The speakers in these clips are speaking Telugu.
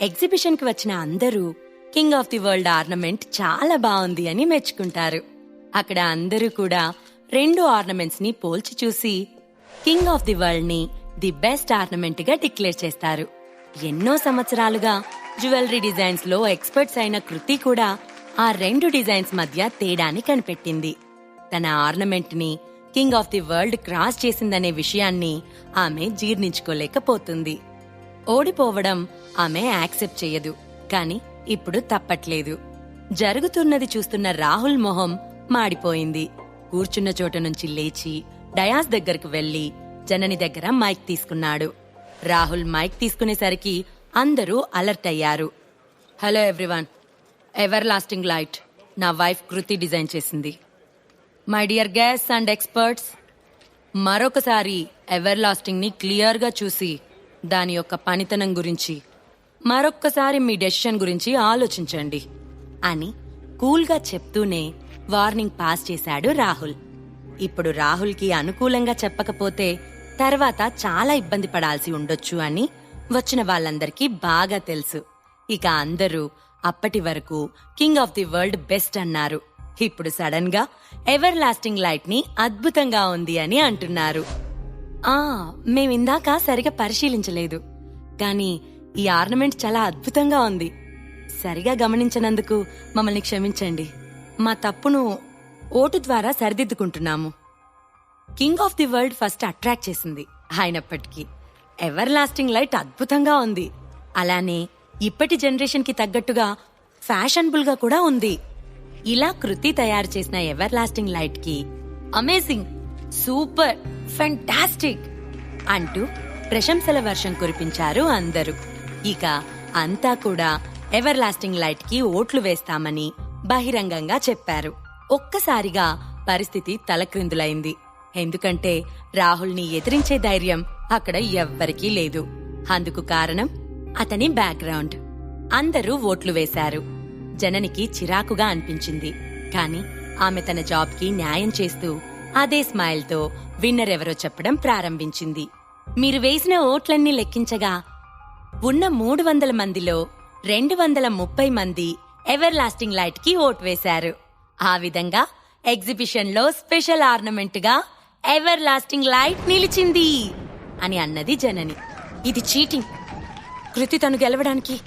ఎగ్జిబిషన్కి వచ్చిన అందరూ king of the world ornament చాలా బాగుంది అని మెచ్చుకుంటారు. అక్కడ అందరూ కూడా రెండు ఆర్నమెంట్స్ని పోల్చి చూసి కింగ్ ఆఫ్ ది వరల్డ్ని ది బెస్ట్ ఆర్నమెంట్గా డిక్లేర్ చేస్తారు. ఎన్నో సంవత్సరాలుగా జ్యువెలరీ డిజైన్స్లో ఎక్స్పర్ట్స్ అయిన కృతి కూడా ఆ రెండు డిజైన్స్ మధ్య తేడాని కనిపెట్టింది. తన ఆర్నమెంట్ని king of the world cross చేసిందనే విషయాన్ని ఆమె జీర్ణించుకోలేకపోతుంది. ఓడిపోవడం ఆమె యాక్సెప్ట్ చేయదు కాని ఇప్పుడు తప్పట్లేదు. జరుగుతున్నది చూస్తున్న రాహుల్ మొహం మాడిపోయింది. కూర్చున్న చోట నుంచి లేచి డయాస్ దగ్గరకు వెళ్ళి జనని దగ్గర మైక్ తీసుకున్నాడు. రాహుల్ మైక్ తీసుకునేసరికి అందరూ అలర్ట్ అయ్యారు. Hello everyone ever lasting light? నా వైఫ్ కృతి డిజైన్ చేసింది. My dear guests and experts మరొకసారి ఎవర్ లాస్టింగ్ని క్లియర్గా చూసి దాని యొక్క పనితనం గురించి. మరొక్కసారి మీ డెసిషన్ గురించి ఆలోచించండి. అని కూల్గా చెప్తూనే వార్నింగ్ పాస్ చేశాడు రాహుల్. ఇప్పుడు రాహుల్కి అనుకూలంగా చెప్పకపోతే తర్వాత చాలా ఇబ్బంది పడాల్సి ఉండొచ్చు అని వచ్చిన వాళ్ళందరికీ బాగా తెలుసు. ఇక అందరూ అప్పటి వరకు king of the world best అన్నారు. ఇప్పుడు సడన్గా ఎవర్ లాస్టింగ్ లైట్ని అద్భుతంగా ఉంది అని అంటున్నారు. ఆ మేమిందాక సరిగా పరిశీలించలేదు. కానీ ఈ ఆర్నమెంట్ చాలా అద్భుతంగా ఉంది. సరిగా గమనించనందుకు మమ్మల్ని క్షమించండి. మా తప్పును ఓటు ద్వారా సరిదిద్దుకుంటున్నాము. King of the world first attract చేసింది అయినప్పటికీ. ఎవర్ లాస్టింగ్ లైట్ అద్భుతంగా ఉంది. అలానే ఇప్పటి జనరేషన్కి తగ్గట్టుగా ఫ్యాషనబుల్గా కూడా ఉంది. ఇలా కృతి తయారు చేసిన ఎవర్ లాస్టింగ్ లైట్కి అమేజింగ్ సూపర్ ఫెంటాస్టిక్ అంటూ ప్రశంసల వర్షం కురిపించారు అందరూ. ఇక అంతా కూడా ఎవర్ లాస్టింగ్ లైట్కి ఓట్లు వేస్తామని బహిరంగంగా చెప్పారు. ఒక్కసారిగా పరిస్థితి తలక్రిందులైంది. ఎందుకంటే రాహుల్ని ఎదిరించే ధైర్యం అక్కడ ఎవ్వరికీ లేదు. అందుకు కారణం అతని బ్యాక్గ్రౌండ్. అందరూ ఓట్లు వేశారు. జననికి చిరాకుగా అనిపించింది. కాని ఆమె తన జాబ్కి న్యాయం చేస్తూ అదే స్మైల్తో విన్నర్ ఎవరో చెప్పడం ప్రారంభించింది. మీరు వేసిన ఓట్లన్నీ లెక్కించగా ఉన్న మూడు వందల మందిలో రెండు వందల ముప్పై మంది ఎవర్ లాస్టింగ్ లైట్కి ఓట్ వేశారు. ఆ విధంగా ఎగ్జిబిషన్లో స్పెషల్ ఆర్నమెంట్గా ఎవర్ లాస్టింగ్ లైట్ నిలిచింది అని అన్నది జనని. ఇది చీటింగ్. కృతి తను గెలవడానికి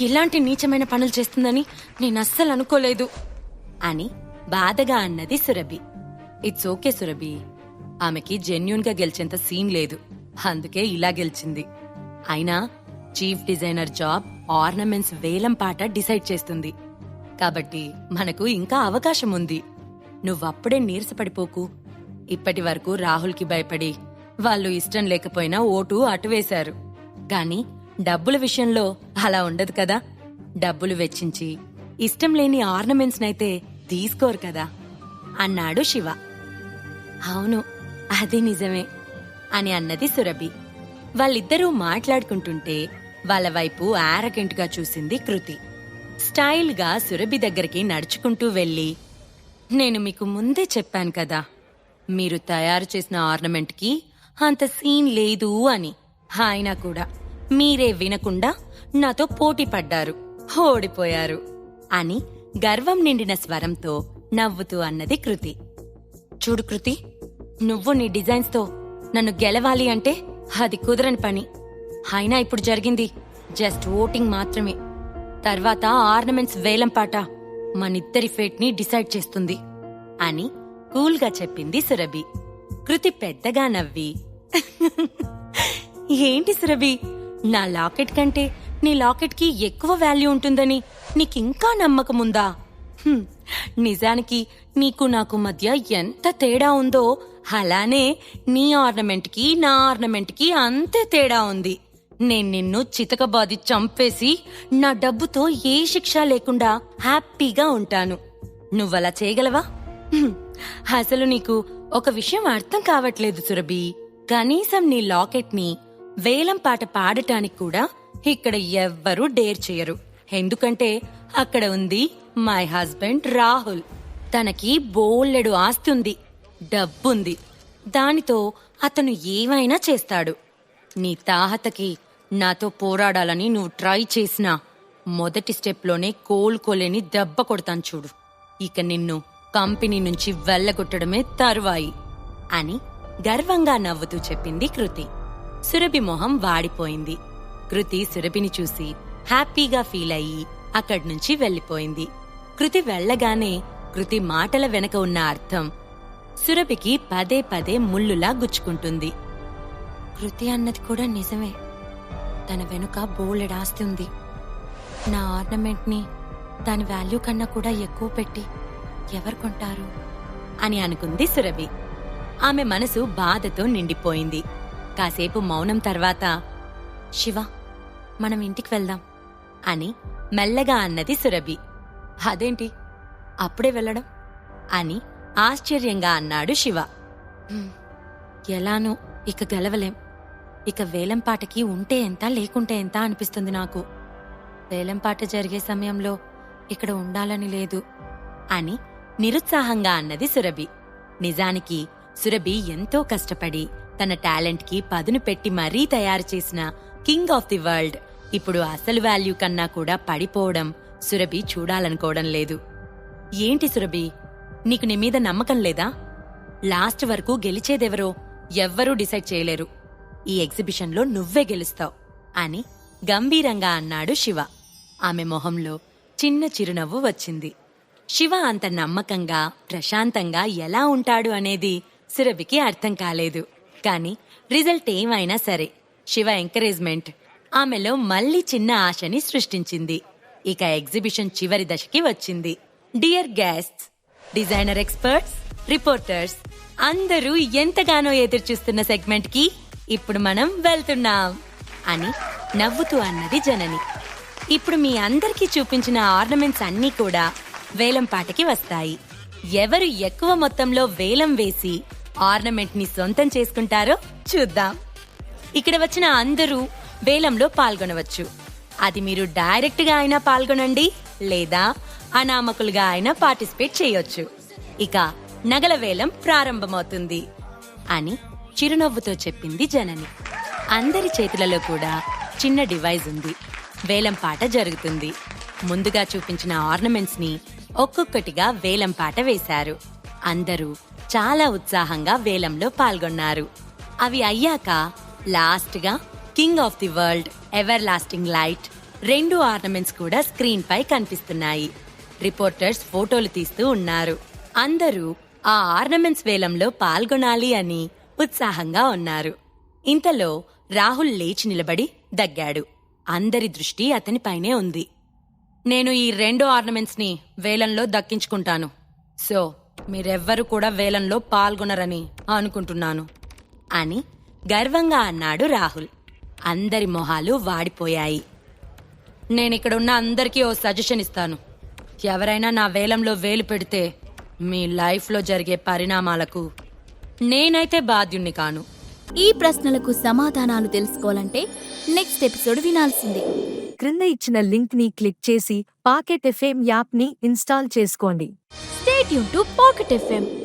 ఇలాంటి నీచమైన పనులు చేస్తుందని నేను అస్సలు అనుకోలేదు అని బాధగా అన్నది సురభి. ఇట్స్ ఓకే సురభి ఆమెకి జెన్యున్గా గెలిచేంత సీన్ లేదు. అందుకే ఇలా గెలిచింది. అయినా చీఫ్ డిజైనర్ జాబ్ ఆర్నమెంట్స్ వేలం పాట డిసైడ్ చేస్తుంది. కాబట్టి మనకు ఇంకా అవకాశం ఉంది. నువ్వప్పుడే నీరసపడిపోకు. ఇప్పటి వరకు రాహుల్కి భయపడి వాళ్ళు ఇష్టం లేకపోయినా ఓటు అటువేశారు గాని డబ్బుల విషయంలో అలా ఉండదు కదా. డబ్బులు వెచ్చించి ఇష్టం లేని ఆర్నమెంట్స్ నైతే తీసుకోరు కదా. అన్నాడు శివ. అవును అది నిజమే అని అన్నది సురభి. వాళ్ళిద్దరూ మాట్లాడుకుంటుంటే వాళ్ళ వైపు ఆరగెంట్గా చూసింది కృతి. స్టైల్గా సురభి దగ్గరికి నడుచుకుంటూ వెళ్ళి నేను మీకు ముందే చెప్పాను కదా మీరు తయారు చేసిన ఆర్నమెంట్కి అంత సీన్ లేదు అని. ఆయన కూడా మీరే వినకుండా నాతో పోటీ పడ్డారు ఓడిపోయారు అని గర్వం నిండిన స్వరంతో నవ్వుతూ అన్నది కృతి. చూడు కృతి నువ్వు నీ డిజైన్స్తో నన్ను గెలవాలి అంటే అది కుదరని పని. అయినా ఇప్పుడు జరిగింది. జస్ట్ ఓటింగ్ మాత్రమే. తర్వాత ఆర్నమెంట్స్ వేలం పాట మనిద్దరి ఫేట్ని డిసైడ్ చేస్తుంది అని కూల్గా చెప్పింది సురభి. కృతి పెద్దగా నవ్వి. ఏంటి సురభి? నా లాకెట్ కంటే నీ లాకెట్కి ఎక్కువ వాల్యూ ఉంటుందని నీకింకా నమ్మకముందా? నిజానికి నీకు నాకు మధ్య ఎంత తేడా ఉందో అలానే నీ ఆర్నమెంట్కి నా ఆర్నమెంట్కి అంతే తేడా ఉంది. నేను నిన్ను చితకబాది చంపేసి నా డబ్బుతో ఏ శిక్ష లేకుండా హ్యాపీగా ఉంటాను. నువ్వలా చేయగలవా? అసలు నీకు ఒక విషయం అర్థం కావట్లేదు సురభి. కనీసం నీ లాకెట్ని వేలం పాట పాడటానికి కూడా ఇక్కడ ఎవ్వరూ డేర్ చేయరు. ఎందుకంటే అక్కడ ఉంది మై హస్బెండ్ రాహుల్. తనకి బోల్లెడు ఆస్తి ఉంది. డబ్బుంది. దానితో అతను ఏమైనా చేస్తాడు. నీ తాహతకి నాతో పోరాడాలని నువ్వు ట్రై చేసినా మొదటి స్టెప్లోనే కోలుకోలేని దెబ్బ కొడతాను చూడు. ఇక నిన్ను కంపెనీ నుంచి వెళ్ళగొట్టడమే తరువాయి అని గర్వంగా నవ్వుతూ చెప్పింది కృతి. సురభి మొహం వాడిపోయింది. కృతి సురభిని చూసి హ్యాపీగా ఫీల్ అయ్యి అక్కడి నుంచి వెళ్ళిపోయింది. కృతి వెళ్ళగానే కృతి మాటల వెనక ఉన్న అర్థం సురభికి పదే పదే ముల్లులా గుచ్చుకుంటుంది. కృతి అన్నది కూడా నిజమే. తన వెనుక బోలెడు ఆస్తి ఉంది. నా ఆర్నమెంట్ని దాని వాల్యూ కన్నా కూడా ఎక్కువ పెట్టి ఎవరు కొంటారు? అని అనుకుంది సురభి. ఆమె మనసు బాధతో నిండిపోయింది. కాసేపు మౌనం తర్వాత శివ మనం ఇంటికి వెళ్దాం. అని మెల్లగా అన్నది సురభి. అదేంటి? అప్పుడే వెళ్ళడం? అని ఆశ్చర్యంగా అన్నాడు శివ. ఎలానో ఎలానూ ఇక గెలవలేం. ఇక వేలంపాటకి ఉంటే ఎంత లేకుంటే ఎంత అనిపిస్తుంది నాకు. వేలంపాట జరిగే సమయంలో ఇక్కడ ఉండాలని లేదు అని నిరుత్సాహంగా అన్నది సురభి. నిజానికి సురభి ఎంతో కష్టపడి తన టాలెంట్కి పదును పెట్టి మరీ తయారు చేసిన కింగ్ ఆఫ్ ది వరల్డ్ ఇప్పుడు అసలు వాల్యూ కన్నా కూడా పడిపోవడం సురభి చూడాలనుకోవడం లేదు. ఏంటి సురభి? నీకు నీ మీద నమ్మకం లేదా? లాస్ట్ వరకు గెలిచేదెవరో ఎవ్వరూ డిసైడ్ చేయలేరు. ఈ ఎగ్జిబిషన్లో నువ్వే గెలుస్తావు అని గంభీరంగా అన్నాడు శివ. ఆమె మొహంలో చిన్న చిరునవ్వు వచ్చింది. శివ అంత నమ్మకంగా ప్రశాంతంగా ఎలా ఉంటాడు అనేది సురభికి అర్థం కాలేదు. కాని రిజల్ట్ ఏమైనా సరే శివ ఎంకరేజ్మెంట్ ఆమెలో మళ్ళీ చిన్న ఆశని సృష్టించింది. ఇక ఎగ్జిబిషన్ చివరి దశకి వచ్చింది. Dear guests designer experts reporters అందరూ ఎంతగానో ఎదురుచూస్తున్న సెగ్మెంట్కి ఇప్పుడు మనం వెళ్తున్నాం అని నవ్వుతూ అన్నది జనని. ఇప్పుడు మీ అందరికీ చూపించిన ఆర్నమెంట్స్ అన్నీ కూడా వేలం పాటకి వస్తాయి. ఎవరు ఎక్కువ మొత్తంలో వేలం వేసి ఆర్నమెంట్ని సొంతం చేసుకుంటారో చూద్దాం. ఇక్కడ వచ్చిన అందరూ వేలంలో పాల్గొనవచ్చు. అది మీరు డైరెక్ట్గా అయినా పాల్గొనండి లేదా అనామకులుగా అయినా పార్టిసిపేట్ చేయొచ్చు. ఇక నగల వేలం ప్రారంభమవుతుంది అని చిరునవ్వుతో చెప్పింది జనని. అందరి చేతులలో కూడా చిన్న డివైజ్ ఉంది. వేలం పాట జరుగుతుంది. ముందుగా చూపించిన ఆర్నమెంట్స్ని ఒక్కొక్కటిగా వేలం పాట వేశారు. అందరూ చాలా ఉత్సాహంగా వేలంలో పాల్గొన్నారు. అవి అయ్యాక లాస్ట్గా king of the world ever lasting light రెండు ఆర్నమెంట్స్ కూడా స్క్రీన్ పై కనిపిస్తున్నాయి. రిపోర్టర్స్ ఫోటోలు తీస్తూ ఉన్నారు. అందరూ ఆ ఆర్నమెంట్స్ వేలంలో పాల్గొనాలి అని ఉత్సాహంగా ఉన్నారు. ఇంతలో రాహుల్ లేచి నిలబడి దగ్గాడు. అందరి దృష్టి అతనిపైనే ఉంది. నేను ఈ రెండు ఆర్నమెంట్స్ని వేలంలో దక్కించుకుంటాను. సో మీరెవ్వరూ కూడా వేలంలో పాల్గొనరని అనుకుంటున్నాను. అని గర్వంగా అన్నాడు రాహుల్. అందరి మొహాలు వాడిపోయాయి. నేనిక్కడున్న అందరికీ ఓ సజెషన్ ఇస్తాను. ఎవరైనా నా వేలంలో వేలు పెడితే మీ లైఫ్లో జరిగే పరిణామాలకు నేనైతే బాధ్యుణ్ణి కాను. ఈ ప్రశ్నలకు సమాధానాలు తెలుసుకోవాలంటే నెక్స్ట్ ఎపిసోడ్ వినాల్సిందే. క్రింద ఇచ్చిన లింక్ని క్లిక్ చేసి పాకెట్ ఎఫ్ఎం యాప్ని ఇన్స్టాల్ చేసుకోండి. స్టేట్ యూన్ టు పాకెట్ ఎఫ్ఎం